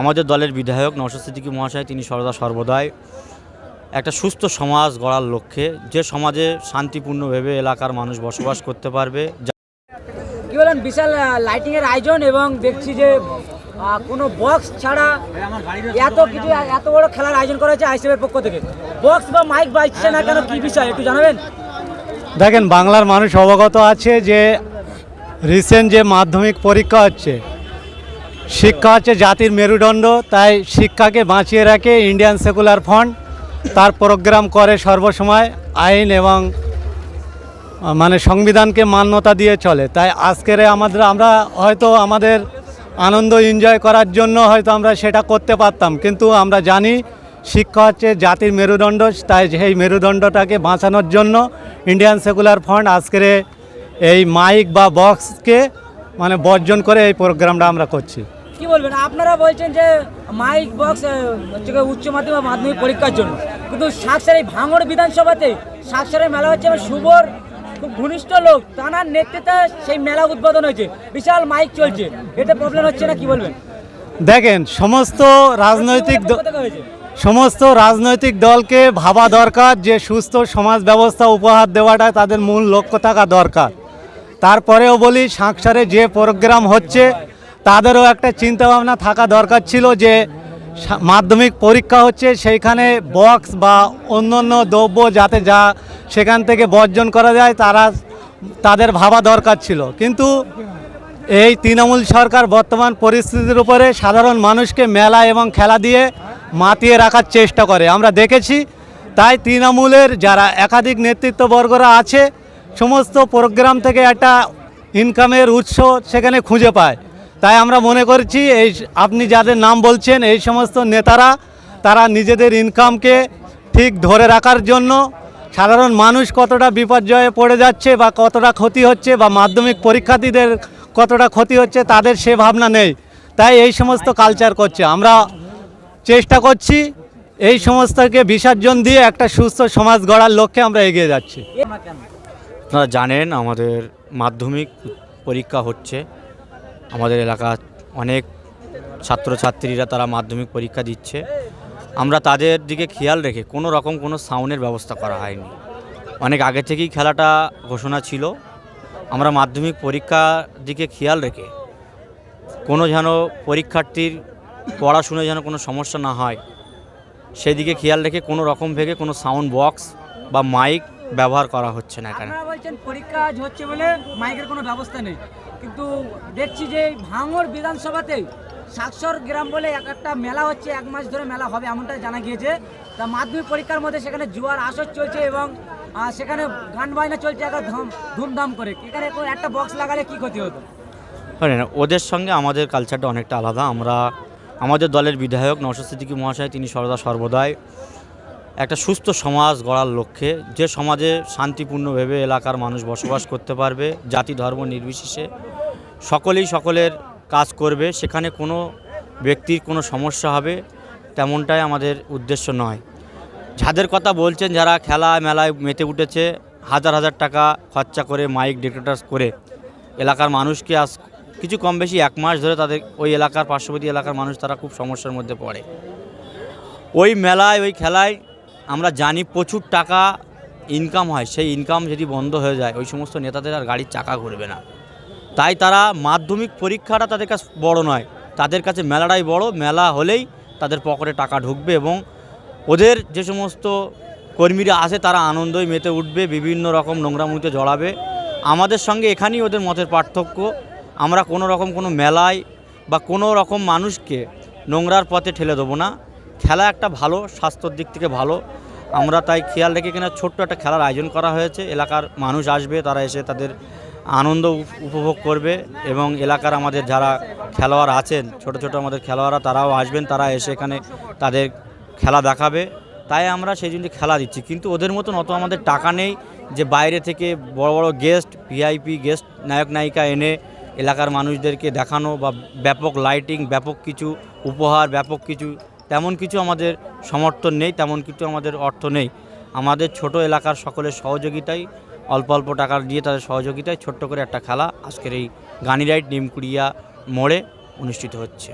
আমাদের দলের বিধায়ক নওশাদ সিদ্দিকী মহাশয় তিনি সর্বদা সর্বদাই একটা সুস্থ সমাজ গড়ার লক্ষ্যে যে সমাজে শান্তিপূর্ণভাবে এলাকার মানুষ বসবাস করতে পারবে কি বলেন বিশাল লাইটিং এর আয়োজন এবং দেখছি যে কোনো বক্স ছাড়া এত কিছু এত বড় খেলার আয়োজন করা হয়েছে আইসিএফের পক্ষ থেকে। বক্স বা মাইক বাজছে না কেন কি বিষয় একটু জানাবেন? দেখেন বাংলার মানুষ অবগত আছে যে রিসেন্ট যে মাধ্যমিক পরীক্ষা হচ্ছে শিক্ষা হচ্ছে জাতির মেরুদণ্ড, তাই শিক্ষাকে বাঁচিয়ে রাখে ইন্ডিয়ান সেকুলার ফান্ড তার প্রোগ্রাম করে সর্বসময় আইন এবং মানে সংবিধানকে মান্যতা দিয়ে চলে। তাই আজকের আমাদের, আমরা হয়তো আমাদের আনন্দ এনজয় করার জন্য হয়তো আমরা সেটা করতে পারতাম। কিন্তু আমরা জানি শিক্ষা হচ্ছে জাতির মেরুদণ্ড, তাই সেই মেরুদণ্ডটাকে বাঁচানোর জন্য ইন্ডিয়ান সেকুলার ফান্ড আজকের এই মাইক বা বক্সকে মানে বর্জন করে এই প্রোগ্রামটা আমরা করছি। কি বলবেন? আপনারা বলছেন যে মাইক বক্স হচ্ছে উচ্চ মাধ্যমিক বা মাধ্যমিক পরীক্ষার জন্য। কিন্তু সাকসার এই ভাঙড় বিধানসভাতে সাকসারের মেলা হচ্ছে শুভর খুব ঘনিষ্ঠ লোক তানার নেতৃত্বে সেই মেলা উদ্বোধন হয়েছে। বিশাল মাইক চলছে। এতে প্রবলেম হচ্ছে না কি বলবেন? দেখেন সমস্ত রাজনৈতিক সমস্ত রাজনৈতিক দলকে ভাবা দরকার যে সুস্থ সমাজ ব্যবস্থা উপহার দেওয়াটা তাদের মূল লক্ষ্য থাকা দরকার। তারপরেও বলি, সাংসারে যে প্রোগ্রাম হচ্ছে, তাদেরও একটা চিন্তাভাবনা থাকা দরকার ছিল যে মাধ্যমিক পরীক্ষা হচ্ছে, সেইখানে বক্স বা অন্যান্য দ্রব্য যাতে যা সেখান থেকে বর্জন করা যায়, তারা তাদের ভাবা দরকার ছিল। কিন্তু এই তৃণমূল সরকার বর্তমান পরিস্থিতির উপরে সাধারণ মানুষকে মেলা এবং খেলা দিয়ে মাতিয়ে রাখার চেষ্টা করে। আমরা দেখেছি, তাই তৃণমূলের যারা একাধিক নেতৃত্ববর্গরা আছে সমস্ত প্রোগ্রাম থেকে একটা ইনকামের উৎস সেখানে খুঁজে পায়। তাই আমরা মনে করছি এই আপনি যাদের নাম বলছেন, এই সমস্ত নেতারা, তারা নিজেদের ইনকামকে ঠিক ধরে রাখার জন্য সাধারণ মানুষ কতটা বিপর্যয়ে পড়ে যাচ্ছে বা কতটা ক্ষতি হচ্ছে বা মাধ্যমিক পরীক্ষার্থীদের কতটা ক্ষতি হচ্ছে, তাদের সে ভাবনা নেই। তাই এই সমস্ত কালচার করছে। আমরা চেষ্টা করছি এই সমস্তকে বিসর্জন দিয়ে একটা সুস্থ সমাজ গড়ার লক্ষ্যে আমরা এগিয়ে যাচ্ছি। আপনারা জানেন আমাদের মাধ্যমিক পরীক্ষা হচ্ছে। আমাদের এলাকার অনেক ছাত্রছাত্রীরা তারা মাধ্যমিক পরীক্ষা দিচ্ছে। আমরা তাদের দিকে খেয়াল রেখে কোনো রকম কোনো সাউন্ডের ব্যবস্থা করা হয়নি। অনেক আগে থেকেই খেলাটা ঘোষণা ছিল। আমরা মাধ্যমিক পরীক্ষার দিকে খেয়াল রেখে কোনো যেন পরীক্ষার্থীর পড়াশুনে যেন কোনো সমস্যা না হয়, সেদিকে খেয়াল রেখে কোনো রকম ভেবে কোনো সাউন্ড বক্স বা মাইক ব্যবহার করা হচ্ছে না এখানে আপনারা বলছেন পরীক্ষা আজ হচ্ছে বলে মাইকের কোনো ব্যবস্থা নেই। কিন্তু দেখছি যে এই ভাঙড় বিধানসভাতে সাক্ষর গ্রাম বলে এক একটা মেলা হচ্ছে এক মাস ধরে মেলা হবে এমনটা জানা গিয়েছে। তা মাধ্যমিক পরীক্ষার মধ্যে সেখানে জুয়ার আসর চলছে এবং সেখানে গান বাজনা চলছে একটা ধুম ধুমধাম করে। এখানে একটা বক্স লাগালে কি ক্ষতি হতো? ওদের সঙ্গে আমাদের কালচারটা অনেকটা আলাদা। আমরা আমাদের দলের বিধায়ক নওশাদ সিদ্দিকী মহাশয় তিনি সর্বদা সর্বদাই একটা সুস্থ সমাজ গড়ার লক্ষ্যে যে সমাজে শান্তিপূর্ণভাবে এলাকার মানুষ বসবাস করতে পারবে, জাতি ধর্ম নির্বিশেষে সকলেই সকলের কাজ করবে, সেখানে কোনো ব্যক্তির কোনো সমস্যা হবে তেমনটাই আমাদের উদ্দেশ্য নয়। যাদের কথা বলছেন যারা খেলা মেলায় মেতে উঠেছে, হাজার হাজার টাকা খরচা করে মাইক ডেকোরেটার্স করে এলাকার মানুষকে আজ কিছু কম বেশি এক মাস ধরে তাদের ওই এলাকার পার্শ্ববর্তী এলাকার মানুষ তারা খুব সমস্যার মধ্যে পড়ে। ওই মেলায়, ওই খেলায় আমরা জানি প্রচুর টাকা ইনকাম হয়, সেই ইনকাম যদি বন্ধ হয়ে যায়, ওই সমস্ত নেতাদের আর গাড়ির চাকা ঘুরবে না। তাই তারা মাধ্যমিক পরীক্ষাটা তাদের কাছে বড় নয়, তাদের কাছে মেলাটাই বড়, মেলা হলেই তাদের পকেটে টাকা ঢুকবে এবং ওদের যে সমস্ত কর্মীরা আছে তারা আনন্দই মেতে উঠবে, বিভিন্ন রকম নোংরামুড়িতে জড়াবে। আমাদের সঙ্গে এখানেই ওদের মতের পার্থক্য। আমরা কোনো রকম কোনো মেলায় বা কোনো রকম মানুষকে নোংরার পথে ঠেলে দেবো না। খেলা একটা ভালো, স্বাস্থ্যর দিক থেকে ভালো। আমরা তাই খেয়াল রেখে কিনা ছোট্ট একটা খেলার আয়োজন করা হয়েছে। এলাকার মানুষ আসবে, তারা এসে তাদের আনন্দ উপ- উপভোগ করবে এবং এলাকার আমাদের যারা খেলোয়াড় আছেন, ছোট ছোট আমাদের খেলোয়াড়রা, তারাও আসবেন, তারা এসে এখানে তাদের খেলা দেখাবে। তাই আমরা সেই জন্য খেলা দিচ্ছি। কিন্তু ওদের মতন অত আমাদের টাকা নেই যে বাইরে থেকে বড় বড় গেস্ট ভিআইপি গেস্ট নায়ক, নায়িকা এনে এলাকার মানুষদেরকে দেখানো বা ব্যাপক লাইটিং ব্যাপক কিছু উপহার, ব্যাপক কিছু তেমন কিছু আমাদের সমর্থন নেই, তেমন কিছু আমাদের অর্থ নেই। আমাদের ছোট এলাকার সকলের সহযোগিতায় অল্প অল্প টাকা দিয়ে তাদের সহযোগিতায় ছোট্ট করে একটা খেলা আজকের এই গানি রাইড নিমকুড়িয়া মোড়ে অনুষ্ঠিত হচ্ছে।